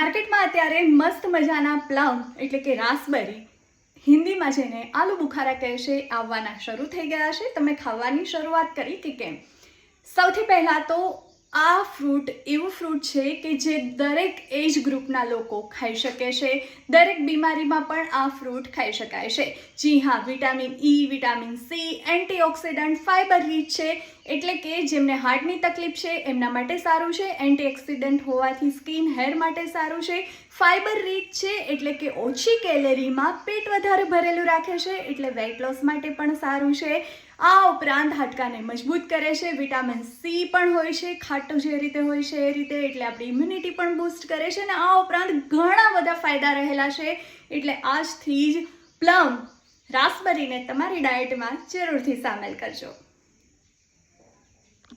માર્કેટમાં અત્યારે મસ્ત મજાના પ્લમ એટલે કે રાસબરી હિન્દીમાં જેને આલુ બુખારા કહે છે, આવવાના શરૂ થઈ ગયા છે. તમે ખાવાની શરૂઆત કરી કે કેમ? સૌથી પહેલાં તો આ ફ્રૂટ એવું ફ્રૂટ છે કે જે દરેક એજ ગ્રુપના લોકો ખાઈ શકે છે. દરેક બીમારીમાં પણ આ ફ્રૂટ ખાઈ શકાય છે. જી હા, vitamin E vitamin C antioxidant fibre rich છે. એટલે કે જેમને હાર્ટની તકલીફ છે, એમના માટે સારું છે. એન્ટીઓક્સિડન્ટ હોવાથી સ્કિન હેર માટે સારું છે. ફાઇબર રીચ છે એટલે કે ઓછી કેલેરીમાં પેટ વધારે ભરેલું રાખે છે, એટલે વેઇટ લોસ માટે પણ સારું છે. આ ઉપરાંત હાડકાને મજબૂત કરે છે. વિટામિન સી પણ હોય છે ખાટું જે રીતે હોય છે એ રીતે, એટલે આપણી ઇમ્યુનિટી પણ બૂસ્ટ કરે છે અને આ ઉપરાંત ઘણા બધા ફાયદા રહેલા છે. એટલે આજથી જ પ્લમ રાસબરીને તમારી ડાયટમાં જરૂરથી સામેલ કરજો.